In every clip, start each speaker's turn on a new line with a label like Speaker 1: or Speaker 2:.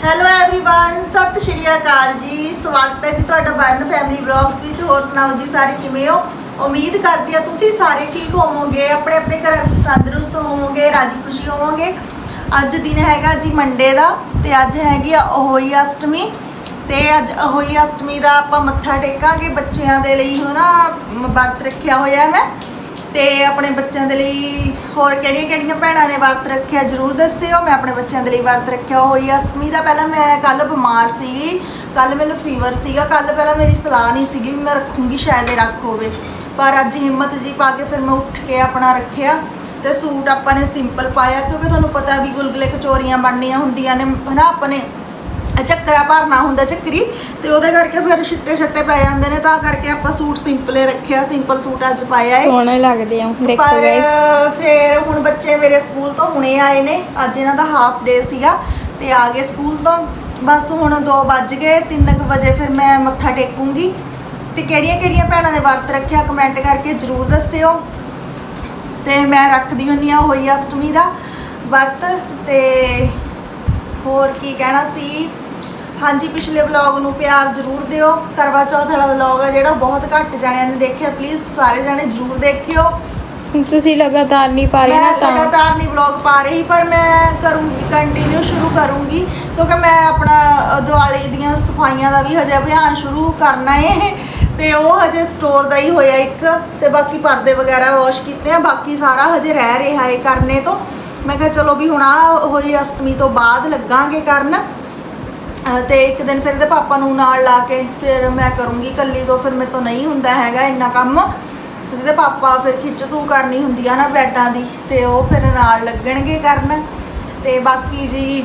Speaker 1: Hello everyone ਸਤਿ ਸ਼੍ਰੀ ਅਕਾਲ ਜੀ ਸਵਾਗਤ ਹੈ ਜੀ ਤੁਹਾਡਾ ਬਰਨ ਫੈਮਿਲੀ ਵਲੌਗਸ ਵਿੱਚ ਹੋਰ ਸੁਣਾਓ ਜੀ ਸਾਰੇ ਕਿਵੇਂ ਹੋ ਉਮੀਦ ਕਰਦੀ ਹਾਂ ਤੁਸੀਂ ਸਾਰੇ ਠੀਕ ਹੋਵੋਗੇ ਆਪਣੇ ਆਪਣੇ ਘਰਾਂ ਵਿੱਚ ਤੰਦਰੁਸਤ ਹੋਵੋਗੇ ਰਾਜੀ ਖੁਸ਼ੀ ਹੋਵੋਗੇ ਅੱਜ ਦਿਨ ਹੈਗਾ ਜੀ ਮੰਡੇ ਦਾ ਤੇ ਅੱਜ ਹੈਗੀ ਆ ਅਹੋਈ ਅਸ਼ਟਮੀ ਤੇ ਅੱਜ ਅਹੋਈ ਅਸ਼ਟਮੀ ਦਾ ਆਪਾਂ ਮੱਥਾ ਟੇਕਾਂਗੇ ਬੱਚਿਆਂ ਦੇ ਲਈ ਹਨਾ ਮ- ਵਰਤ ਰੱਖਿਆ ਹੋਇਆ ਮੈਂ ਤੇ ਆਪਣੇ ਬੱਚਿਆਂ ਦੇ ਲਈ ਹੋਰ ਕਿਹੜੀਆਂ ਕਿਹੜੀਆਂ ਭੈਣਾਂ ਨੇ ਵਰਤ ਰੱਖਿਆ ਜਰੂਰ ਦੱਸਿਓ। ਮੈਂ ਆਪਣੇ ਬੱਚਿਆਂ ਦੇ ਲਈ ਵਰਤ ਰੱਖਿਆ ਹੋਈ ਅਸ਼ਟਮੀ ਦਾ ਪਹਿਲਾਂ ਮੈਂ ਕੱਲ ਬਿਮਾਰ ਸੀ ਕੱਲ ਮੈਨੂੰ ਫੀਵਰ ਸੀਗਾ। ਕੱਲ ਪਹਿਲਾਂ ਮੇਰੀ ਸਲਾਹ ਨਹੀਂ ਸੀਗੀ ਵੀ ਮੈਂ ਰੱਖੂੰਗੀ ਸ਼ਾਇਦ ਇਹ ਰੱਖ ਹੋਵੇ। ਪਰ ਅੱਜ ਹਿੰਮਤ ਜੀ ਪਾ ਕੇ ਫਿਰ ਮੈਂ ਉੱਠ ਕੇ ਆਪਣਾ ਰੱਖਿਆ। ਤੇ ਸੂਟ ਆਪਾਂ ਨੇ ਸਿੰਪਲ ਪਾਇਆ ਕਿਉਂਕਿ ਤੁਹਾਨੂੰ ਪਤਾ ਵੀ ਗੁਲਗੁਲੇ ਕਚੋਰੀਆਂ ਬਣਨੀਆਂ ਹੁੰਦੀਆਂ ਨੇ, ਹਨਾ, ਆਪਾਂ ਨੇ ਚੱਕਰਾ ਭਰਨਾ ਹੁੰਦਾ ਚੱਕਰੀ ਤੇ ਉਹਦੇ ਕਰਕੇ ਫਿਰ ਛਿੱਟੇ ਛੱਟੇ ਪੈ ਜਾਂਦੇ ਨੇ ਤਾਂ ਕਰਕੇ ਆਪਾਂ ਸੂਟ ਸਿੰਪਲੇ ਰੱਖਿਆ ਸਿੰਪਲ ਸੂਟ ਅੱਜ ਪਾਇਆ ਏ।
Speaker 2: ਸੋਹਣੇ ਲੱਗਦੇ ਆ ਦੇਖੋ
Speaker 1: ਪਰ
Speaker 2: ਗਾਇਸ
Speaker 1: ਫਿਰ ਹੁਣ ਬੱਚੇ ਮੇਰੇ ਸਕੂਲ ਤੋਂ ਹੁਣੇ ਆਏ ਨੇ ਅੱਜ ਇਹਨਾਂ ਦਾ ਹਾਫ ਡੇ ਸੀਗਾ ਤੇ ਆ ਗਏ ਸਕੂਲ ਤੋਂ। ਬਸ ਹੁਣ 2 ਵੱਜ ਗਏ 3:00 ਵਜੇ ਫਿਰ ਮੈਂ ਮੱਥਾ ਟੇਕੂੰਗੀ। ਤੇ ਕਿਹੜੀਆਂ ਕਿਹੜੀਆਂ ਭੈਣਾਂ ਨੇ ਵਰਤ ਰੱਖਿਆ ਕਮੈਂਟ ਕਰਕੇ ਜਰੂਰ ਦੱਸਿਓ। ਤੇ ਮੈਂ ਰੱਖਦੀ ਹੁੰਨੀ ਆ ਹੋਈ ਅਸ਼ਟਮੀ ਦਾ ਵਰਤ ਤੇ ਹੋਰ ਕੀ ਕਹਿਣਾ ਸੀ? ਹਾਂਜੀ ਪਿਛਲੇ ਵਲੌਗ ਨੂੰ ਪਿਆਰ ਜਰੂਰ ਦਿਓ। ਕਰਵਾ ਚੌਥ ਵਾਲਾ ਵਲੌਗ ਆ ਜਿਹੜਾ ਬਹੁਤ ਘੱਟ ਜਾਣਿਆਂ ਨੇ ਦੇਖਿਆ। ਪਲੀਜ਼ ਸਾਰੇ ਜਾਣੇ ਜਰੂਰ ਦੇਖਿਓ।
Speaker 2: ਤੁਸੀਂ ਲਗਾਤਾਰ ਨਹੀਂ ਪਾ ਰਹੇ ਨਾ
Speaker 1: ਮੈਂ
Speaker 2: ਤਾਂ।
Speaker 1: ਲਗਾਤਾਰ ਨਹੀਂ ਵਲੌਗ ਪਾ ਰਹੀ ਪਰ ਮੈਂ ਕਰੂੰਗੀ ਕੰਟੀਨਿਊ ਸ਼ੁਰੂ ਕਰੂੰਗੀ। ਕਿਉਂਕਿ ਮੈਂ ਆਪਣਾ ਅ, ਦੀਵਾਲੀ ਦੀਆਂ ਸਫਾਈਆਂ ਦਾ ਵੀ ਹਜੇ ਅਭਿਆਨ ਸ਼ੁਰੂ ਕਰਨਾ ਹੈ ਤੇ ਉਹ ਹਜੇ ਸਟੋਰ ਦਾ ਹੀ ਹੋਇਆ ਇੱਕ ਤੇ ਬਾਕੀ ਪਰਦੇ ਵਗੈਰਾ ਵਾਸ਼ ਕੀਤੇ ਆ। ਬਾਕੀ ਸਾਰਾ ਹਜੇ ਰਹਿ ਰਿਹਾ ਹੈ ਕਰਨੇ ਤੋਂ। ਮੈਂ ਕਿਹਾ ਚਲੋ ਵੀ ਹੁਣ ਆ ਹੋਈ ਅਸ਼ਟਮੀ ਤੋਂ ਬਾਅਦ ਲੱਗਾਂਗੇ ਕਰਨ। ਤੇ ਇੱਕ ਦਿਨ ਫਿਰ ਇਹਦੇ ਪਾਪਾ ਨੂੰ ਨਾਲ ਲਾ ਕੇ ਫਿਰ ਮੈਂ ਕਰੂੰਗੀ ਇਕੱਲੀ ਤੋਂ, ਫਿਰ ਮੇਰੇ ਤੋਂ ਨਹੀਂ ਹੁੰਦਾ ਹੈਗਾ ਇੰਨਾ ਕੰਮ। ਇਹਦੇ ਪਾਪਾ ਫਿਰ ਖਿੱਚ ਤੂ ਕਰਨੀ ਹੁੰਦੀ ਆ ਨਾ ਬੈਡਾਂ ਦੀ, ਤੇ ਉਹ ਫਿਰ ਨਾਲ ਲੱਗਣਗੇ ਕਰਨ। ਤੇ ਬਾਕੀ ਜੀ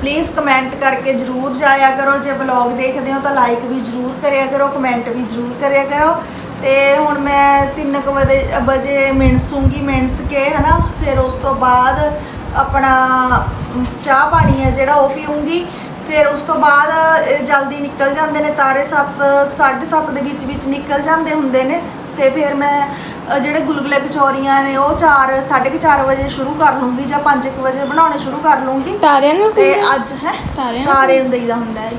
Speaker 1: ਪਲੀਜ਼ ਕਮੈਂਟ ਕਰਕੇ ਜਰੂਰ ਜਾਇਆ ਕਰੋ। ਜੇ ਵਲੌਗ ਦੇਖਦੇ ਹੋ ਤਾਂ ਲਾਈਕ ਵੀ ਜਰੂਰ ਕਰਿਆ ਕਰੋ ਕਮੈਂਟ ਵੀ ਜਰੂਰ ਕਰਿਆ ਕਰੋ। ਤੇ ਹੁਣ ਮੈਂ 3 ਵਜੇ ਵਜੇ ਮਿਣਸੂੰਗੀ ਮਿਣਸ ਕੇ, ਹਨਾ? ਫਿਰ ਉਸ ਤੋਂ ਬਾਅਦ ਆਪਣਾ ਚਾਹ ਪਾਣੀ ਹੈ ਜਿਹੜਾ ਉਹ ਪੀਉਂਗੀ ਫਿਰ ਉਸ ਤੋਂ ਬਾਅਦ ਇਹ ਜਲਦੀ ਨਿਕਲ ਜਾਂਦੇ ਨੇ ਤਾਰੇ 7 7:30 ਦੇ ਵਿੱਚ ਵਿੱਚ ਨਿਕਲ ਜਾਂਦੇ ਹੁੰਦੇ ਨੇ। ਤੇ ਫਿਰ ਮੈਂ ਅ, ਜਿਹੜੇ ਗੁਲਗੁਲੇ ਕਚੌਰੀਆਂ ਨੇ ਉਹ 4 4:30 ਵਜੇ ਸ਼ੁਰੂ ਕਰ ਲੂੰਗੀ ਜਾਂ 5 ਵਜੇ ਬਣਾਉਣੇ ਸ਼ੁਰੂ ਕਰ ਲੂੰਗੀ।
Speaker 2: ਤਾਰਿਆਂ ਨੂੰ?
Speaker 1: ਤੇ ਅੱਜ ਹੈ?
Speaker 2: ਤਾਰਿਆਂ ਨੂੰ?
Speaker 1: ਤਾਰੇ ਨੂੰ ਦੇਈਦਾ ਹੁੰਦਾ ਹੈ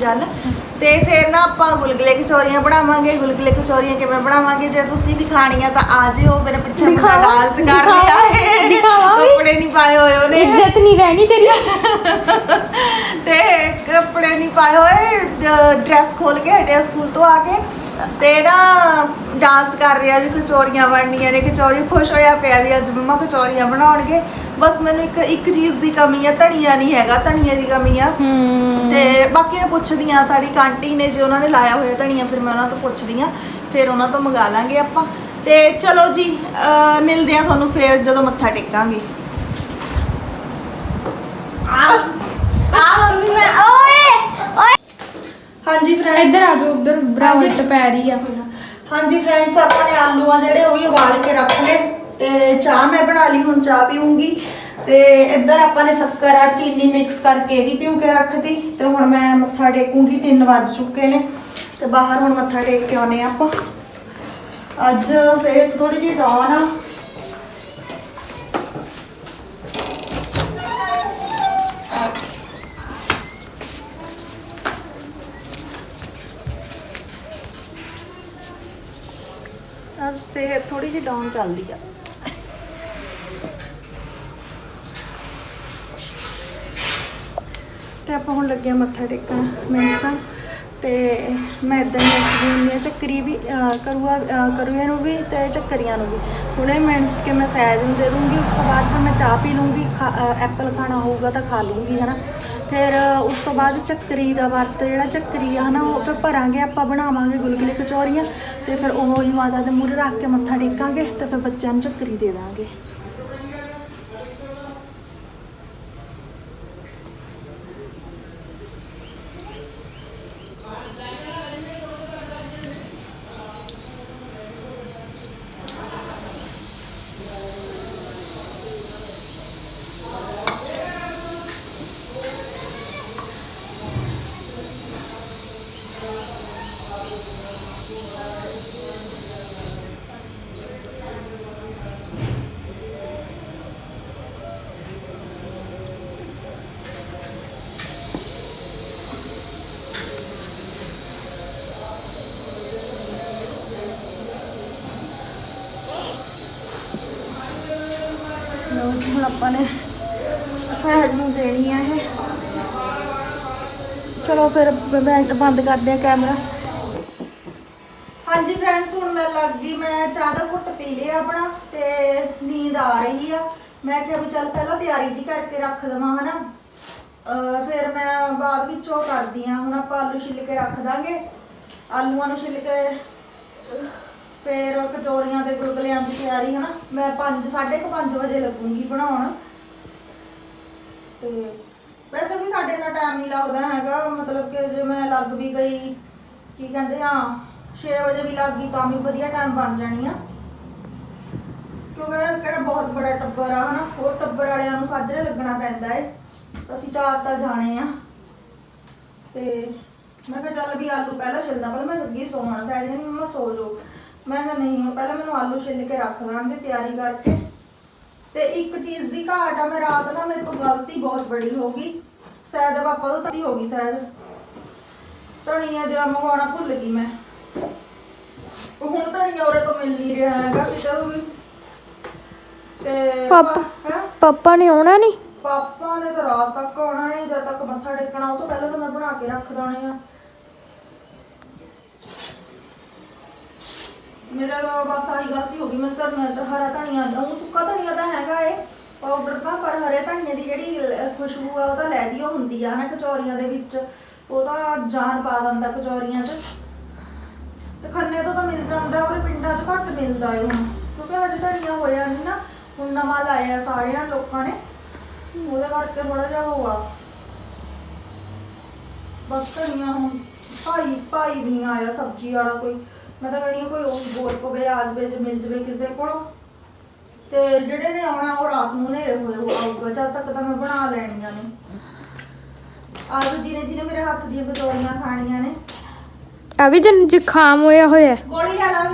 Speaker 1: ਜਲ। ਤੇ ਫਿਰ ਨਾ ਆਪਾਂ ਗੁਲਗੁਲੇ ਕਚੌਰੀਆਂ ਬਣਾਵਾਂਗੇ ਗੁਲਗੁਲੇ ਕਚੌਰੀਆਂ ਕਿਵੇਂ ਬਣਾਵਾਂਗੇ? ਜੇ ਤੁਸੀਂ ਵੀ ਖਾਣੀਆਂ ਤਾਂ ਆ ਜਿਓ ਮੇਰੇ ਪਿੱਛੇ ਮੁੰਡਾ
Speaker 2: ਦਿਖਾਓ,
Speaker 1: ਡਾਂਸ ਕਰ
Speaker 2: ਦਿਖਾਓ,
Speaker 1: ਰਿਹਾ ਹੈ।
Speaker 2: ਦਿਖਾਓ ਵੀ।
Speaker 1: ਕੱਪੜੇ ਨਹੀਂ ਪਾਏ ਹੋਏ ਉਹਨੇ।
Speaker 2: ਇੱਜ਼ਤ ਨਹੀਂ ਰਹਿਣੀ ਤੇਰੀ।
Speaker 1: ਤੇ ਕੱਪੜੇ ਨਹੀਂ ਪਾਏ ਹੋਏ ਡਰੈਸ ਖੋਲ ਕੇ ਹਟਿਆ ਸਕੂਲ ਤੋਂ ਆ ਕੇ। ਤੇ ਨਾ ਡਾਂਸ ਕਰ ਰਿਹਾ ਵੀ ਕਚੌਰੀਆਂ ਬਣਨੀਆਂ ਨੇ ਕਚੌਰੀ ਖੁਸ਼ ਹੋਇਆ ਪਿਆ ਵੀ ਅੱਜ ਮੰਮਾ ਕਚੌਰੀਆਂ ਬਣਾਉਣਗੇ। ਬਸ ਮੈਨੂੰ ਇੱਕ ਇੱਕ ਚੀਜ਼ ਦੀ ਕਮੀ ਹੈ ਧਨੀਆ ਨਹੀਂ ਹੈਗਾ ਧਨੀਏ ਦੀ ਕਮੀ ਆ। ਤੇ ਬਾਕੀ ਮੈਂ ਪੁੱਛਦੀ ਆ ਸਾਡੀ ਕਾਂਟੀ ਨੇ ਜੇ ਉਹਨਾਂ ਨੇ ਲਾਇਆ ਹੋਇਆ ਧਨੀਆ ਫਿਰ ਮੈਂ ਉਹਨਾਂ ਤੋਂ ਪੁੱਛਦੀ ਆ ਫਿਰ ਉਹਨਾਂ ਤੋਂ ਮੰਗਾ ਲਾਂਗੇ ਆਪਾਂ। ਤੇ ਚਲੋ ਜੀ ਮਿਲਦੇ ਆ ਤੁਹਾਨੂੰ ਫਿਰ ਜਦੋਂ ਮੱਥਾ ਟੇਕਾਂਗੇ। ਹਾਂਜੀ ਫਰੈਂਡਸ
Speaker 2: ਇੱਧਰ ਆ ਜਾਓ ਉਧਰ ਬਰਾਵਟ ਪੈ ਰਹੀ ਆ
Speaker 1: ਹਾਂਜੀ ਫਰੈਂਡਸ ਆਪਾਂ ਨੇ ਆਲੂ ਆ ਜਿਹੜੇ ਉਹ ਵੀ ਉਬਾਲ ਕੇ ਰੱਖ ਲਏ। ਤੇ ਚਾਹ ਮੈਂ ਬਣਾ ਲਈ, ਹੁਣ ਚਾਹ ਪੀਉਂਗੀ ਤੇ ਇੱਧਰ ਆਪਾਂ ਨੇ ਸ਼ੱਕਰ ਔਰ ਚੀਨੀ ਮਿਕਸ ਕਰਕੇ ਵੀ ਪਿਉ ਕੇ ਰੱਖਦੀ ਤੇ ਹੁਣ ਮੈਂ ਮੱਥਾ ਟੇਕੂੰਗੀ 3 ਵੱਜ ਚੁੱਕੇ ਨੇ। ਤੇ ਬਾਹਰ ਹੁਣ ਮੱਥਾ ਟੇਕ ਕੇ ਆਉਨੇ ਆਪਾਂ। ਅੱਜ ਸਿਹਤ ਥੋੜੀ ਜਿਹੀ ਡਾਊਨ ਆ। ਅੱਜ ਸਿਹਤ ਥੋੜੀ ਜਿਹੀ ਡਾਊਨ ਚੱਲਦੀ ਆ। ਤੇ ਆਪਾਂ ਹੁਣ ਲੱਗੇ ਆ ਮੱਥਾ ਟੇਕਣ ਮੈਂਸਾਂ ਤੇ ਮੈਂ ਇਦਾਂ ਹੀ ਦੱਸਦੀ ਹੁੰਦੀ ਆ ਚੱਕਰੀ ਵੀ ਅਹ, ਕਰੂਆ ਅਹ, ਨੂੰ ਵੀ ਤੇ ਚੱਕਰੀਆਂ ਨੂੰ ਵੀ। ਹੁਣੇ ਮੈਂਸ ਕੇ ਮੈਂ ਸੈਜ ਨੂੰ ਦੇ ਦੂੰਗੀ ਉਸ ਤੋਂ ਬਾਅਦ ਫਿਰ ਮੈਂ ਚਾਹ ਪੀ ਲੂੰਗੀ ਖਾ- ਐਪਲ ਖਾਣਾ ਹੋਊਗਾ ਤਾਂ ਖਾ ਲੂੰਗੀ ਹਨਾ। ਫਿਰ ਉਸ ਤੋਂ ਬਾਅਦ ਚੱਕਰੀ ਦਾ ਵਰਤ ਜਿਹੜਾ ਚੱਕਰੀ ਆ ਹਨਾ ਉਹ ਫਿਰ ਭਰਾਂਗੇ ਆਪਾਂ ਬਣਾਵਾਂਗੇ ਗੁਲਗੁਲੇ ਕਚੌਰੀਆਂ ਤੇ ਫਿਰ ਉਹ ਹੀ ਮਾਤਾ ਦੇ ਮੂਹਰੇ ਰੱਖ ਕੇ ਮੱਥਾ ਟੇਕਾਂਗੇ ਤੇ ਫਿਰ ਬੱਚਿਆਂ ਨੂੰ ਚੱਕਰੀ ਦੇ ਦਾਂਗੇ। ਹੁਣ ਆਪਾਂ ਨੇ ਸਹਿਜ ਨੂੰ ਦੇਣੀ ਆ ਇਹ। ਚਲੋ ਫਿਰ ਬੰਦ ਕਰਦੇ ਆ ਕੈਮਰਾ। ਹਾਂਜੀ ਫਰੈਂਡਸ ਹੁਣ ਮੈਂ ਲੱਗ ਗਈ, ਮੈਂ ਚਾਹ ਦਾ ਘੁੱਟ ਪੀ ਲਿਆ ਆਪਣਾ ਤੇ ਨੀਂਦ ਆ ਰਹੀ ਆ। ਮੈਂ ਕਿਹਾ ਵੀ ਚੱਲ ਪਹਿਲਾਂ ਤਿਆਰੀ ਜੀ ਕਰਕੇ ਰੱਖ ਦਵਾਂ, ਹਨਾ? ਫਿਰ ਮੈਂ ਬਾਅਦ ਵਿੱਚ ਉਹ ਕਰਦੀ ਆ, ਹੁਣ ਆਪਾਂ ਆਲੂ ਛਿੱਲ ਕੇ ਰੱਖ ਦਾਂਗੇ। ਆਲੂਆਂ ਨੂੰ ਛਿੱਲ ਕੇ ਫਿਰ ਕਚੋਰੀਆਂ ਦੇ ਗੁਲਗੁਲਿਆਂ ਦੀ ਤਿਆਰੀ, ਹਨਾ? ਮੈਂ 5 5:30 ਵਜੇ ਲੱਗੂੰਗੀ ਬਣਾਉਣ। ਤੇ ਵੈਸੇ ਵੀ ਸਾਡੇ ਨਾਲ ਟਾਈਮ ਨਹੀਂ ਲੱਗਦਾ ਹੈਗਾ, ਮਤਲਬ ਕਿ ਜੇ ਮੈਂ ਲੱਗ ਵੀ ਗਈ, ਕੀ ਕਹਿੰਦੇ ਆ 6 ਵਜੇ ਵੀ ਲੱਗ ਗਈ, ਤਾਂ ਵੀ ਵਧੀਆ ਟਾਈਮ ਬਣ ਜਾਣੀ ਆ। ਕਿਉਂਕਿ ਇਹ ਕਿਹੜਾ ਬਹੁਤ ਬੜਾ ਟੱਬਰ ਆ, ਹਨਾ? ਹੋਰ ਟੱਬਰ ਵਾਲਿਆਂ ਨੂੰ ਸਾਜਰੇ ਲੱਗਣਾ ਪੈਂਦਾ ਏ। ਅਸੀਂ ਚਾਰ ਤਾਂ ਜਾਣੇ ਆ। ਤੇ ਮੈਂ ਕਿਹਾ ਚੱਲ ਵੀ ਆਲੂ ਪਹਿਲਾਂ ਛਿਲਦਾ ਪਹਿਲਾਂ ਮੈਂ ਲੱਗੀ ਸੌਣ ਸਾਈਡ ਨਹੀਂ ਮੰਮਾ ਸੋ ਜਾਓ ਮੈਂ ਕਿਹਾ ਨਹੀਂ ਹੁਣ ਪਹਿਲਾਂ ਮੈਨੂੰ ਆਲੂ ਛਿੱਲ ਕੇ ਰੱਖ ਲਾਂ ਤੇ ਤਿਆਰੀ ਕਰਕੇ। ਤੇ ਇੱਕ ਚੀਜ਼ ਦੀ ਘਾਟ ਆ ਮੈਂ ਰਾਤ ਨਾ ਮੇਰੇ ਤੋਂ ਗਲਤੀ ਬਹੁਤ ਬੜੀ ਹੋ ਗਈ। ਸ਼ਾਇਦ ਪਾਪਾ ਤੋਂ ਗਲਤੀ ਹੋ ਗਈ ਸ਼ਾਇਦ ਧਨੀਆ ਦੇ ਮੰਗਵਾਉਣਾ ਭੁੱਲ ਗਈ ਮੈਂ। ਉਹ ਹੁਣ ਧਨੀਆ ਉਰੇ ਤੋਂ ਮਿਲ ਨਹੀਂ ਰਿਹਾ ਹੈਗਾ ਕਿਤੇ ਵੀ। ਤੇ
Speaker 2: ਪਾਪਾ।
Speaker 1: ਹੈਂ?
Speaker 2: ਪਾਪਾ ਨੇ ਆਉਣਾ ਨਹੀਂ?
Speaker 1: ਪਾਪਾ ਨੇ ਤਾਂ ਰਾਤ ਤੱਕ ਆਉਣਾ ਹੈ ਜਦ ਤੱਕ ਮੱਥਾ ਟੇਕਣਾ ਉਹ ਤੋਂ ਪਹਿਲਾਂ ਤਾਂ ਮੈਂ ਬਣਾ ਕੇ ਰੱਖ ਦਾਣੇ ਆ। ਮੇਰਾ ਤਾਂ ਬਸ ਆਹੀ ਗਲਤੀ ਹੋ ਗਈ ਮੈਨੂੰ ਧਨੀਆ ਤਾਂ ਹਰਾ ਧਨੀਆ ਉਹ ਸੁੱਕਾ ਧਨੀਆ ਤਾਂ ਹੈਗਾ ਏ ਪਾਊਡਰ ਤਾਂ, ਪਰ ਹਰੇ ਧਨੀਏ ਦੀ ਜਿਹੜੀ ਲ- ਖੁਸ਼ਬੂ ਆ, ਉਹ ਤਾਂ ਲੈ ਦੀ ਹੁੰਦੀ ਆ ਨਾ ਕਚੌਰੀਆਂ ਦੇ ਵਿੱਚ। ਉਹ ਤਾਂ ਜਾਨ ਪਾ ਦਿੰਦਾ ਕਚੌਰੀਆਂ 'ਚ। ਤੇ ਖੰਨੇ ਤੋਂ ਤਾਂ ਮਿਲ ਜਾਂਦਾ ਉਹ ਪਿੰਡਾਂ 'ਚ ਘੱਟ ਮਿਲਦਾ ਏ ਹੁਣ, ਕਿਉਂਕਿ ਹਜੇ ਧਨੀਆ ਹੋਇਆ ਨਹੀਂ ਨਾ, ਹੁਣ ਨਵਾਂ ਲਾਇਆ ਸਾਰਿਆਂ ਲੋਕਾਂ ਨੇ। ਉਹਦੇ ਕਰਕੇ ਥੋੜਾ ਜਿਹਾ ਹੋਆ ਬਸ ਧਨੀਆ ਹੁਣ, ਭਾਈ ਭਾਈ ਵੀ ਨਹੀਂ ਆਇਆ ਸਬਜ਼ੀ ਵਾਲਾ ਕੋਈ। ਮੈਂ ਤਾਂ ਕਹਿੰਦੀ ਹਾਂ ਕੋਈ ਉਹ ਬੋਲ ਪਵੇ ਆ ਜਵੇ ਜੇ ਮਿਲ ਜਵੇ ਕਿਸੇ ਕੋਲੋਂ। ਤੇ ਜਿਹੜੇ ਨੇ ਆਉਣਾ ਉਹ ਰਾਤ ਨੂੰ ਹਨੇਰੇ ਹੋਏ ਹੋ ਆਊਗਾ ਜਦ ਤੱਕ ਤਾਂ ਮੈਂ ਬਣਾ ਲੈਣੀਆਂ ਨੇ। ਆਲੂ ਜਿਹਨੇ ਜਿਹਨੇ ਮੇਰੇ ਹੱਥ ਦੀਆਂ ਕਚੌਰੀਆਂ ਖਾਣੀਆਂ ਨੇ।
Speaker 2: ਆ ਵੀ ਜਨ ਜ਼ੁਕਾਮ ਹੋਇਆ ਹੋਇਆ। ਹੈ।
Speaker 1: ਗੋਲੀ ਲੈ ਲਾ।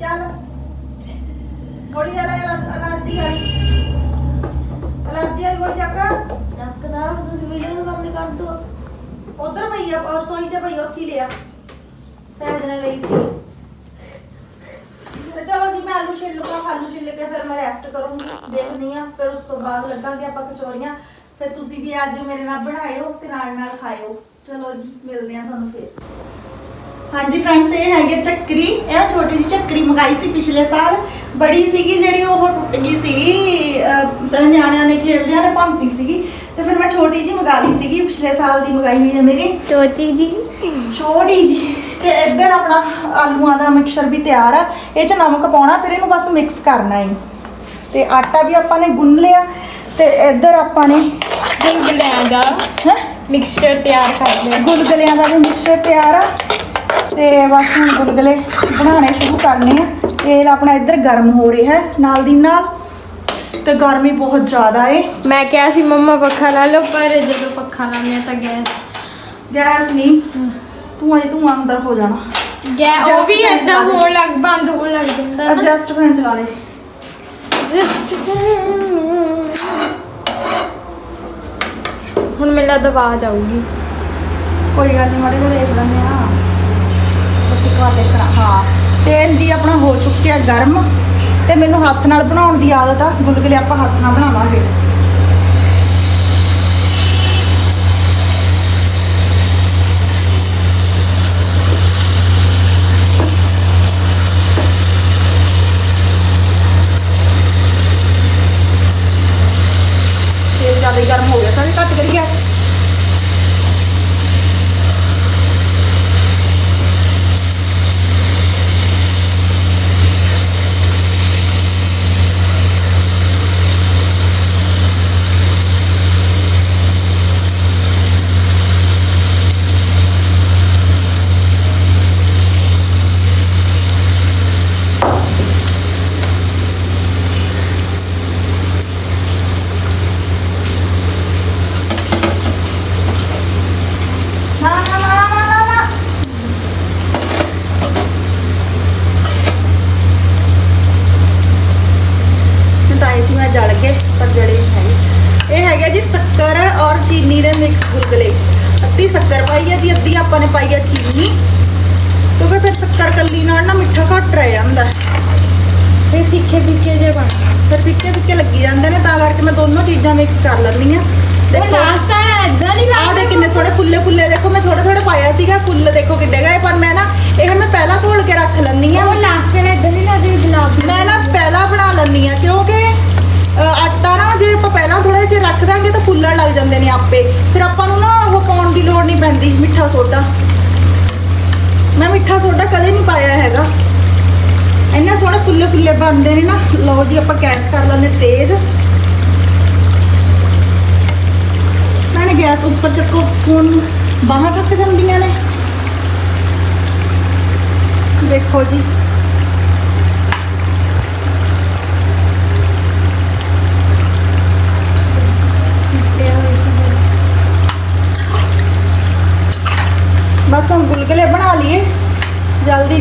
Speaker 1: ਚੱਲ। ਗੋਲੀ ਲੈ ਲੈ ਅਲਰਜੀ ਵਾਲੀ ਅਲਰਜੀ ਵਾਲੀ ਗੋਲੀ ਚੱਕ।
Speaker 3: ਚੱਕਦਾ ਤੁਸੀਂ ਵੀਡੀਓ ਦਾ ਕੰਮ ਨਹੀਂ ਕਰ ਦੋ।
Speaker 1: ਉਧਰ ਪਈ ਆ ਔਰ ਸੋਈ ਚ ਪਈ ਆ, ਉੱਥੇ ਹੀ ਲਿਆ। ਸਹਿਜ ਨੇ ਲਈ ਸੀ। ਤੇ ਚਲੋ ਜੀ ਮੈਂ ਆਲੂ ਛਿੱਲ ਲੂੰਗਾ ਆਲੂ ਛਿੱਲ ਕੇ ਫਿਰ ਮੈਂ ਰੈਸਟ ਕਰੂੰਗੀ ਦੇਖਦੀ ਆ ਫਿਰ ਉਸ ਤੋਂ ਬਾਅਦ ਲੱਗਾਂਗੇ ਆਪਾਂ ਕਚੌਰੀਆਂ। ਫਿਰ ਤੁਸੀਂ ਵੀ ਅੱਜ ਮੇਰੇ ਨਾਲ ਬਣਾਇਓ ਤੇ ਨਾਲ ਨਾਲ ਖਾਇਓ। ਚਲੋ ਜੀ ਮਿਲਦੇ ਆ ਤੁਹਾਨੂੰ ਫਿਰ। ਹਾਂਜੀ ਫਰੈਂਡਸ ਇਹ ਹੈਗੇ ਚੱਕਰੀ। ਇਹ ਛੋਟੀ ਜਿਹੀ ਚੱਕਰੀ ਮੰਗਾਈ ਸੀ ਪਿਛਲੇ ਸਾਲ। ਬੜੀ ਸੀਗੀ ਜਿਹੜੀ ਉਹ ਟੁੱਟ ਗਈ ਸੀਗੀ ਅਹ, ਸਾਰੇ ਨਿਆਣਿਆਂ ਨੇ ਖੇਡਦਿਆਂ ਨੇ ਭੰਤੀ ਸੀਗੀ। ਤੇ ਫਿਰ ਮੈਂ ਛੋਟੀ ਜਿਹੀ ਮੰਗਾ ਲਈ ਸੀਗੀ। ਪਿਛਲੇ ਸਾਲ ਦੀ ਮੰਗਾਈ ਹੋਈ ਹੈ ਮੇਰੀ।
Speaker 2: ਚੋਤੀ ਜੀ
Speaker 1: ਛੋਟੀ ਜੀ ਤੇ ਇੱਧਰ ਆਪਣਾ ਆਲੂਆਂ ਦਾ ਮਿਕਸਚਰ ਵੀ ਤਿਆਰ ਆ ਇਹ ਚ ਨਮਕ ਪਾਉਣਾ ਫਿਰ ਇਹਨੂੰ ਬਸ ਮਿਕਸ ਕਰਨਾ ਹੈ ਤੇ ਆਟਾ ਵੀ ਆਪਾਂ ਨੇ ਗੁੰਨ ਲਿਆ ਤੇ ਇੱਧਰ ਆਪਾਂ ਨੇ
Speaker 2: ਗੁਲਗੁਲਿਆਂ ਦਾ
Speaker 1: ਹੈਂ?
Speaker 2: ਮਿਕਸਚਰ ਤਿਆਰ ਕਰ ਲਿਆ।
Speaker 1: ਗੁਲਗੁਲਿਆਂ ਦਾ ਵੀ ਮਿਕਸਚਰ ਤਿਆਰ ਆ ਤੇ ਬਸ ਹੁਣ ਗੁਲਗੁਲੇ ਬਣਾਉਣੇ ਸ਼ੁਰੂ ਕਰਨੇ ਆ। ਤੇਲ ਆਪਣਾ ਇੱਧਰ ਗਰਮ ਹੋ ਰਿਹਾ ਹੈ ਨਾਲ ਦੀ ਨਾਲ ਤੇ ਗਰਮੀ ਬਹੁਤ ਜ਼ਿਆਦਾ ਏ।
Speaker 2: ਮੈਂ ਕਿਹਾ ਸੀ ਮੰਮਾ ਪੱਖਾ ਲਾ ਲਓ ਪਰ ਜਦੋਂ ਪੱਖਾ ਲਾਉਂਦੇ ਤਾਂ ਗੈਸ
Speaker 1: ਗੈਸ ਨਹੀਂ। ਤੂੰ ਅਜੇ ਤੂੰ ਅੰਦਰ ਹੋ ਜਾਣਾ।
Speaker 2: ਗੈ ਉਹ ਵੀ ਏਦਾਂ
Speaker 1: ਦੇ।
Speaker 2: ਹੋਣ ਲੱਗ ਬੰਦ ਹੋਣ ਲੱਗ ਜਾਂਦਾ ਨਾ।
Speaker 1: ਐਡਜਸਟ ਫੈਨ ਚਲਾ ਦੇ।
Speaker 2: ਹੁਣ ਮੈਨੂੰ ਲੱਗਦਾ ਆਵਾਜ਼ ਆਊਗੀ
Speaker 1: ਕੋਈ ਗੱਲ ਨਹੀਂ ਮਾੜੇ ਜਿਹਾ ਦੇਖ ਲੈਂਦੇ ਆ ਬਸ ਇੱਕ ਵਾਰ ਦੇਖਣਾ ਹਾਂ। ਤੇਲ ਜੀ ਆਪਣਾ ਹੋ ਚੁੱਕਿਆ ਗਰਮ ਤੇ ਮੈਨੂੰ ਹੱਥ ਨਾਲ ਬਣਾਉਣ ਦੀ ਆਦਤ ਆ। ਗੁਲਗੁਲੇ ਆਪਾਂ ਹੱਥ ਨਾਲ ਬਣਾਵਾਂਗੇ। ਸੀ ਮੈਂ ਜਲ ਕੇ ਪਰ ਜੜੇ ਨਹੀਂ। ਹੈਗੇ ਇਹ ਹੈਗਾ ਜੀ ਸ਼ੱਕਰ ਔਰ ਚੀਨੀ ਦੇ ਮਿਕਸ ਗੁਲਗੁਲੇ ਅੱਧੀ ਸ਼ੱਕਰ ਪਾਈ ਹੈ ਜੀ ਅੱਧੀ ਆਪਾਂ ਨੇ ਪਾਈ ਹੈ ਚੀਨੀ। ਕਿਉਂਕਿ ਫਿਰ ਸ਼ੱਕਰ ਕੱਲੀ ਨਾਲ ਨਾ ਮਿੱਠਾ ਘੱਟ ਰਹਿ ਜਾਂਦਾ।
Speaker 2: ਫਿਰ ਫਿੱਕੇ ਫਿੱਕੇ ਜੇ ਬਣ
Speaker 1: ਫਿਰ ਫਿੱਕੇ ਫਿੱਕੇ ਲੱਗੀ ਜਾਂਦੇ ਨੇ ਤਾਂ ਕਰਕੇ ਮੈਂ ਦੋਨੋਂ ਚੀਜ਼ਾਂ ਮਿਕਸ ਕਰ ਲੈਂਦੀ ਆ ਦੇਖੋ।
Speaker 2: ਲਾਸਟ ਵਾਲਾ ਇਦਾਂ ਨਹੀਂ
Speaker 1: ਆਹ ਦੇ ਕਿੰਨੇ ਸੋਹਣੇ ਫੁੱਲੇ ਫੁੱਲੇ ਦੇਖੋ ਮੈਂ ਥੋੜਾ ਥੋੜਾ ਪਾਇਆ ਸੀਗਾ ਫੁੱਲ ਦੇਖੋ ਕਿੱਡੇ ਗਏ ਪਰ ਮੈਂ ਨਾ ਇਹ ਮੈਂ ਪਹਿਲਾਂ ਧੋਲ ਕੇ ਰੱਖ ਲੈਂਦੀ ਆ
Speaker 2: ਉਹ ਲਾਸਟ ਵਾਲਾ ਇਦਾਂ ਨਹੀਂ ਲੱਗਦਾ ਗੁਲਾਬ
Speaker 1: ਮੈਂ ਨਾ ਪਹਿਲਾਂ ਬਣਾ ਲੈਂਦੀ ਆ ਆਪਾਂ ਰੱਖ ਦਾਂਗੇ ਤਾਂ ਫੁੱਲਣ ਲੱਗ ਜਾਂਦੇ ਨੇ ਆਪੇ। ਫਿਰ ਆਪਾਂ ਨੂੰ ਨਾ ਉਹ ਪਾਉਣ ਦੀ ਲੋੜ ਨਹੀਂ ਪੈਂਦੀ, ਮਿੱਠਾ ਸੋਡਾ। ਮੈਂ ਮਿੱਠਾ ਸੋਡਾ ਕਦੇ ਨਹੀਂ ਪਾਇਆ ਹੈਗਾ। ਇੰਨੇ ਸੋਹਣੇ ਫੁੱਲੇ ਫੁੱਲੇ ਬਣਦੇ ਨੇ ਨਾ। ਲਓ ਜੀ, ਆਪਾਂ ਗੈਸ ਕਰ ਲੈਂਦੇ ਤੇਜ਼। ਮੈਨੇ ਗੈਸ ਉੱਪਰ ਚੱਕੋ। ਫੋਨ ਬਾਹਾਂ ਤੱਕ ਜਾਂਦੀਆਂ ਨੇ। ਦੇਖੋ ਜੀ।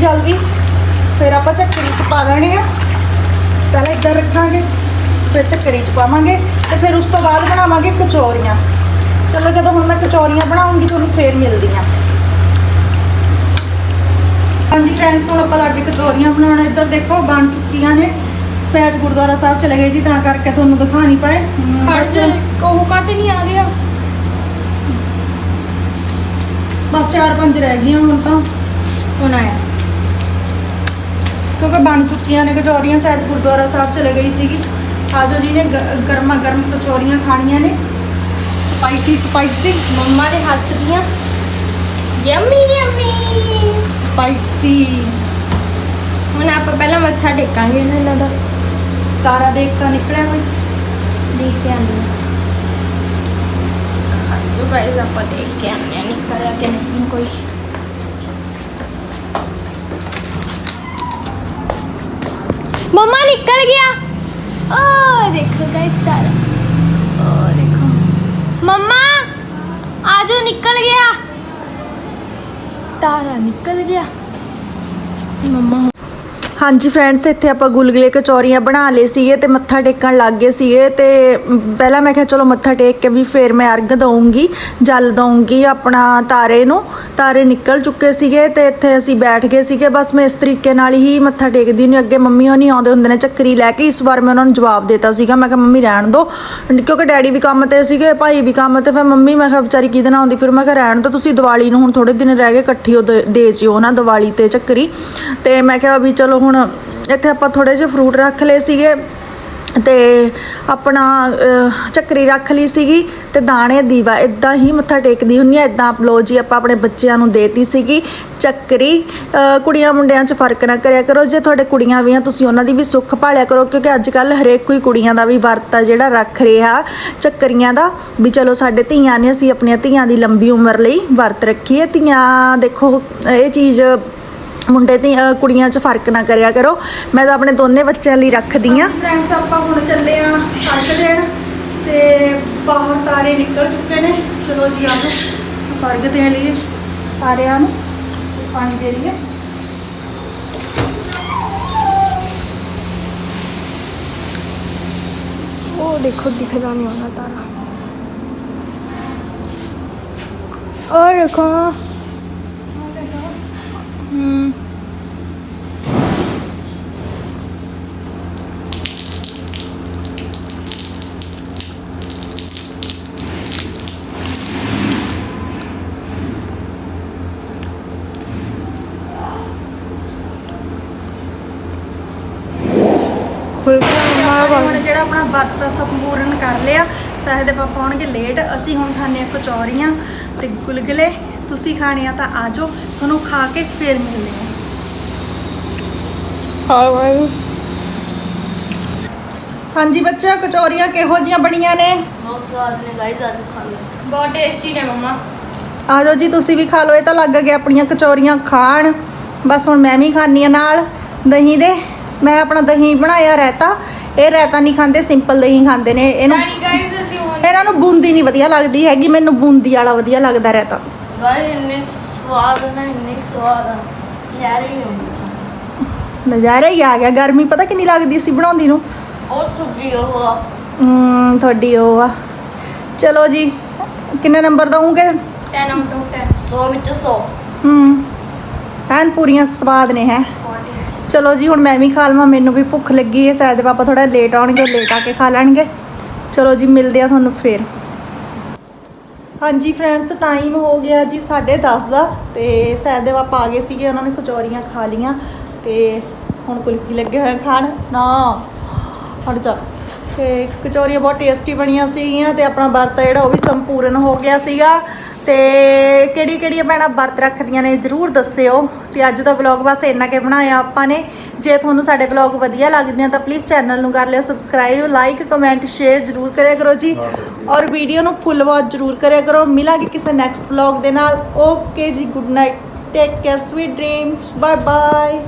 Speaker 1: ਜਲਦੀ। ਫਿਰ ਆਪਾਂ ਚੱਕਰੀ ਚ ਪਾ ਦੇਣੇ ਆ। ਪਹਿਲਾਂ ਇੱਧਰ ਰੱਖਾਂਗੇ ਫਿਰ ਚੱਕਰੀ ਚ ਪਾਵਾਂਗੇ ਤੇ ਫਿਰ ਉਸ ਤੋਂ ਬਾਅਦ ਬਣਾਵਾਂਗੇ ਕਚੌਰੀਆਂ। ਚਲੋ ਜਦੋਂ ਹੁਣ ਮੈਂ ਕਚੌਰੀਆਂ ਬਣਾਉਂਗੀ ਤੁਹਾਨੂੰ ਫੇਰ ਮਿਲਦੀ ਆ ਹਾਂਜੀ ਫਰੈਂਡਸ ਹੁਣ ਆਪਾਂ ਲੱਗੇ ਕਚੌਰੀਆਂ ਬਣਾਉਣ ਇੱਧਰ ਦੇਖੋ ਬਣ ਚੁੱਕੀਆਂ ਨੇ। ਸਹਿਜ ਗੁਰਦੁਆਰਾ ਸਾਹਿਬ ਚਲੇ ਗਏ ਜੀ ਤਾਂ ਕਰਕੇ ਤੁਹਾਨੂੰ ਦਿਖਾ ਨਹੀਂ ਪਾਏ। ਬਸ।
Speaker 2: ਕੋਹ ਕਾਤੇ ਨਹੀਂ ਆ ਰਿਹਾ
Speaker 1: ਬਸ ਚਾਰ ਪੰਜ ਰਹਿ ਗਈਆਂ ਹੁਣ ਤਾਂ।
Speaker 2: ਹੁਣ ਆਇਆ।
Speaker 1: ਕਿਉਂਕਿ ਬਣ ਚੁੱਕੀਆਂ ਨੇ ਕਚੌਰੀਆਂ ਸਹਿਜ ਗੁਰਦੁਆਰਾ ਸਾਹਿਬ ਚਲੇ ਗਈ ਸੀਗੀ। ਆਜੋ ਜੀ ਨੇ ਗਰਮਾ ਗਰਮ ਕਚੌਰੀਆਂ ਖਾਣੀਆਂ ਨੇ। Spicy spicy.
Speaker 2: ਮੰਮਾ ਦੇ ਹੱਥ ਦੀਆਂ। Yummy yummy.
Speaker 1: ਸਪਾਈਸੀ।
Speaker 2: ਹੁਣ ਆਪਾਂ ਪਹਿਲਾਂ ਮੱਥਾ ਟੇਕਾਂਗੇ ਨਾ ਇਹਨਾਂ ਦਾ।
Speaker 1: ਤਾਰਾ ਦੇਖ ਤਾਂ ਨਿਕਲਿਆ ਕੋਈ?
Speaker 2: ਦੇਖ ਕੇ ਆਉਂਦੇ ਹਾਂ। ਜੋ ਗਾਇਸ ਆਪਾਂ ਦੇਖ ਕੇ ਆਉਂਦੇ ਹਾਂ ਨਿਕਲਿਆ ਕਿ ਨਹੀਂ ਕੋਈ। ਮੰਮਾ ਨਿਕਲ ਗਿਆ ਓ ਦੇਖੋ ਗਾਇਸ ਤਾਰਾ ਓ ਦੇਖੋ ਮਮਾ ਆਜੋ ਨਿਕਲ ਗਿਆ ਤਾਰਾ ਨਿਕਲ ਗਿਆ ਮੰਮਾ
Speaker 1: ਹਾਂਜੀ ਫਰੈਂਡਸ ਇੱਥੇ ਆਪਾਂ ਗੁਲਗੁਲੇ ਕਚੌਰੀਆਂ ਬਣਾ ਲਏ ਸੀਗੇ ਤੇ ਮੱਥਾ ਟੇਕਣ ਲੱਗ ਗਏ ਸੀਗੇ ਤੇ ਪਹਿਲਾਂ ਮੈਂ ਕਿਹਾ ਚਲੋ ਮੱਥਾ ਟੇਕ ਕੇ ਵੀ ਫੇਰ ਮੈਂ ਅਰਗ ਦਊਂਗੀ, ਜਲ ਦਊਂਗੀ ਆਪਣਾ ਤਾਰੇ ਨੂੰ। ਤਾਰੇ ਨਿਕਲ ਚੁੱਕੇ ਸੀਗੇ ਤੇ ਇੱਥੇ ਅਸੀਂ ਬੈਠ ਗਏ ਸੀਗੇ। ਬਸ ਮੈਂ ਇਸ ਤਰੀਕੇ ਨਾਲ ਹੀ ਮੱਥਾ ਟੇਕਦੀ ਨਹੀਂ ਅੱਗੇ ਮੰਮੀ ਉਹ ਨਹੀਂ ਆਉਂਦੇ ਹੁੰਦੇ ਨੇ ਚੱਕਰੀ ਲੈ ਕੇ। ਇਸ ਵਾਰ ਮੈਂ ਉਹਨਾਂ ਨੂੰ ਜਵਾਬ ਦਿੱਤਾ ਸੀਗਾ। ਮੈਂ ਕਿਹਾ, ਮੰਮੀ, ਰਹਿਣ ਦਿਓ ਕਿਉਂਕਿ ਡੈਡੀ ਵੀ ਕੰਮ ਤੇ ਸੀਗੇ, ਭਾਈ ਵੀ ਕੰਮ ਤੇ। ਫਿਰ ਮੰਮੀ ਮੈਂ ਕਿਹਾ, ਵਿਚਾਰੀ ਕਿਹਦੇ ਨਾਲ ਆਉਂਦੀ? ਫਿਰ ਮੈਂ ਕਿਹਾ, ਰਹਿਣ ਦਿਓ ਤੁਸੀਂ ਦੀਵਾਲੀ ਨੂੰ ਹੁਣ ਥੋੜੇ ਦਿਨ ਰਹਿ ਗਏ, ਇਕੱਠੀ ਉਹ ਦੇ ਦੇ ਜਿਓ ਨਾ ਦੀਵਾਲੀ ਤੇ ਚੱਕਰੀ। ਤੇ ਮੈਂ ਕਿਹਾ ਵੀ ਚਲੋ ਹੁਣ ਇੱਥੇ ਆਪਾਂ ਥੋੜੇ ਜਿਹੇ ਫਰੂਟ ਰੱਖ ਲਏ ਸੀਗੇ ਤੇ ਆਪਣਾ ਚੱਕਰੀ ਰੱਖ ਲਈ ਸੀਗੀ ਤੇ ਦਾਣੇ, ਦੀਵਾ ਇਦਾਂ ਹੀ ਮੱਥਾ ਟੇਕਦੀ ਹੁੰਨੀ ਆ ਇਦਾਂ ਆਪ ਲੋ ਜੀ, ਆਪਾਂ ਆਪਣੇ ਬੱਚਿਆਂ ਨੂੰ ਦੇਤੀ ਸੀਗੀ ਚੱਕਰੀ। ਕੁੜੀਆਂ ਮੁੰਡਿਆਂ 'ਚ ਫ਼ਰਕ ਨਾ ਕਰਿਆ ਕਰੋ, ਜੇ ਤੁਹਾਡੇ ਕੁੜੀਆਂ ਵੀ ਆ, ਤੁਸੀਂ ਉਹਨਾਂ ਦੀ ਵੀ ਸੁੱਖ ਭਾਲਿਆ ਕਰੋ, ਕਿਉਂਕਿ ਅੱਜ ਕੱਲ ਹਰੇਕ ਕੋਈ ਕੁੜੀਆਂ ਦਾ ਵੀ ਵਰਤ ਆ ਜਿਹੜਾ ਰੱਖ ਰਿਹਾ ਚੱਕਰੀਆਂ ਦਾ, ਵੀ ਚਲੋ ਸਾਡੇ ਧੀਆਂ ਨੇ ਅਸੀਂ ਆਪਣੀਆਂ ਧੀਆਂ ਦੀ ਲੰਬੀ ਉਮਰ ਲਈ ਵਰਤ ਰੱਖੀਏ ਧੀਆਂ ਦੇਖੋ, ਇਹ ਚੀਜ਼ ਮੁੰਡੇ ਦੀ ਕੁੜੀਆਂ 'ਚ ਫ਼ਰਕ ਨਾ ਕਰਿਆ ਕਰੋ। ਮੈਂ ਤਾਂ ਆਪਣੇ ਦੋਨੇ ਬੱਚਿਆਂ ਲਈ ਰੱਖਦੀ ਆ ਫਰੈਂਡਸ ਆਪਾਂ ਹੁਣ ਚੱਲੇ ਆ ਸੜਕ ਦੇਣ ਤੇ ਬਾਹਰ ਤਾਰੇ ਨਿਕਲ ਚੁੱਕੇ ਨੇ। ਚਲੋ ਜੀ ਆਪ ਪਰਗ ਦੇਣ ਲਈ ਤਾਰਿਆਂ ਨੂੰ ਪਾਣੀ ਦੇ ਲਈ
Speaker 2: ਉਹ ਦੇਖੋ ਦਿਖਦਾ ਨਹੀਂ ਹੋਣਾ ਤਾਰਾ।
Speaker 1: ਔਰ ਕੋ ਜਿਹੜਾ ਆਪਣਾ ਵਰਤ ਸੰਪੂਰਨ ਕਰ ਲਿਆ ਸਾਹਿਬ ਦੇ ਪਾਪਾ ਆਉਣਗੇ ਲੇਟ। ਅਸੀਂ ਹੁਣ ਖਾਣੇ ਆ ਕਚੌਰੀਆਂ ਤੇ ਗੁਲਗਲੇ। ਤੁਸੀਂ ਖਾਣੇ ਆ ਤਾਂ ਆਜੋ ਤੁਹਾਨੂੰ ਖਾ ਕੇ ਫਿਰ ਮਿਲਦੇ
Speaker 2: ਹਾਂ।
Speaker 1: ਹਾਂਜੀ ਬੱਚਾ ਕਚੌਰੀਆਂ ਕਿਹੋ ਜੀਆਂ ਬਣੀਆਂ ਨੇ?
Speaker 3: ਬਹੁਤ ਸਵਾਦ ਨੇ ਗਾਇਸ ਅੱਜ
Speaker 1: ਖਾਂਦੇ ਬਹੁਤ ਵੀ ਖਾ ਲਓ ਇਹ ਤਾਂ ਲੱਗ ਗਿਆ ਆਪਣੀਆਂ ਕਚੌਰੀਆਂ ਖਾਣ। ਬਸ ਹੁਣ ਮੈਂ ਵੀ ਖਾਣੀ ਆ ਨਾਲ। ਦਹੀਂ ਦੇ ਮੈਂ ਆਪਣਾ ਦਹੀਂ ਬਣਾਇਆ ਰਹਿਤਾ ਇਹ ਰਹਿਤਾ ਨਹੀਂ ਖਾਂਦੇ ਸਿੰਪਲ ਦਹੀਂ ਖਾਂਦੇ ਨੇ। ਇਹਨੂੰ ਇਹਨਾਂ ਨੂੰ ਬੂੰਦੀ ਨਹੀਂ ਵਧੀਆ ਲੱਗਦੀ ਹੈਗੀ ਮੈਨੂੰ ਬੂੰਦੀ ਵਾਲਾ ਵਧੀਆ ਲੱਗਦਾ ਰਹਿਤਾ
Speaker 3: ਗਾਇਸ ਇੰਨੇ ਸਵਾਦ ਨਾ ਇੰਨੇ ਸਵਾਦ ਆ। ਯਾਰ ਹੀ ਹੁੰਦਾ
Speaker 1: ਨਜ਼ਾਰਾ ਹੀ ਆ ਗਿਆ ਗਰਮੀ ਪਤਾ ਕਿੰਨੀ ਲੱਗਦੀ ਸੀ ਬਣਾਉਂਦੀ ਨੂੰ?
Speaker 3: ਉਹ ਥੁੱਡੀ ਉਹ ਆ।
Speaker 1: ਹਮ ਤੁਹਾਡੀ ਉਹ ਆ। ਚਲੋ ਜੀ ਕਿੰਨੇ ਨੰਬਰ ਦਵੋਗੇ
Speaker 2: 10 ਆਊਟ ਆਫ 10
Speaker 3: 100 ਵਿੱਚ 100
Speaker 1: ਹਮ ਐਨ ਪੂਰੀਆਂ ਸਵਾਦ ਨੇ ਹੈ।
Speaker 2: ਬਹੁਤ ਟੇਸਟੀ
Speaker 1: ਚਲੋ ਜੀ ਹੁਣ ਮੈਂ ਵੀ ਖਾ ਲਵਾਂ ਮੈਨੂੰ ਵੀ ਭੁੱਖ ਲੱਗੀ ਹੈ ਸ਼ਾਇਦ ਪਾਪਾ ਥੋੜਾ ਲੇਟ ਆਉਣਗੇ ਲੇਟ ਆ ਕੇ ਖਾ ਲੈਣਗੇ। ਚਲੋ ਜੀ ਮਿਲਦੇ ਆ ਤੁਹਾਨੂੰ ਫੇਰ। ਹਾਂਜੀ ਫਰੈਂਡਸ ਟਾਈਮ ਹੋ ਗਿਆ ਜੀ 10:30 ਦਾ ਤੇ ਸਹਿਦੇਵ ਆਪਾਂ ਆ ਗਏ ਸੀਗੇ, ਉਹਨਾਂ ਨੇ ਕਚੌਰੀਆਂ ਖਾ ਲੀਆਂ ਤੇ ਹੁਣ ਕੁਲਫੀ ਲੱਗੇ ਹੋਏ ਖਾਣ। ਨਾ, ਹਟ ਜਾ। ਤੇ ਕਚੌਰੀਆਂ ਬਹੁਤ ਟੇਸਟੀ ਬਣੀਆਂ ਸੀਗੀਆਂ ਤੇ ਆਪਣਾ ਵਰਤ ਜਿਹੜਾ ਉਹ ਵੀ ਸੰਪੂਰਨ ਹੋ ਗਿਆ ਸੀਗਾ। ਤੇ ਕਿਹੜੀ ਕਿਹੜੀਆਂ ਭੈਣਾਂ ਵਰਤ ਰੱਖਦੀਆਂ ਨੇ, ਜਰੂਰ ਦੱਸਿਓ। ਤੇ ਅੱਜ ਦਾ ਵਲੌਗ ਬਸ ਇੰਨਾ ਕੇ ਬਣਾਇਆ ਆਪਾਂ ਨੇ। ਜੇ ਤੁਹਾਨੂੰ ਸਾਡੇ ਵਲੌਗ ਵਧੀਆ ਲੱਗਦੇ ਆ ਤਾਂ ਪਲੀਜ਼ ਚੈਨਲ ਨੂੰ ਕਰ ਲਿਓ ਸਬਸਕ੍ਰਾਈਬ ਲਾਈਕ ਕਮੈਂਟ ਸ਼ੇਅਰ ਜਰੂਰ ਕਰਿਆ ਕਰੋ ਜੀ। ਔਰ ਵੀਡੀਓ ਨੂੰ ਫੁੱਲ ਵਾਚ ਜਰੂਰ ਕਰਿਆ ਕਰੋ। ਮਿਲਾਂਗੇ ਕਿਸੇ ਨੈਕਸਟ ਵਲੌਗ ਦੇ ਨਾਲ। Okay ji good night take care sweet dreams bye bye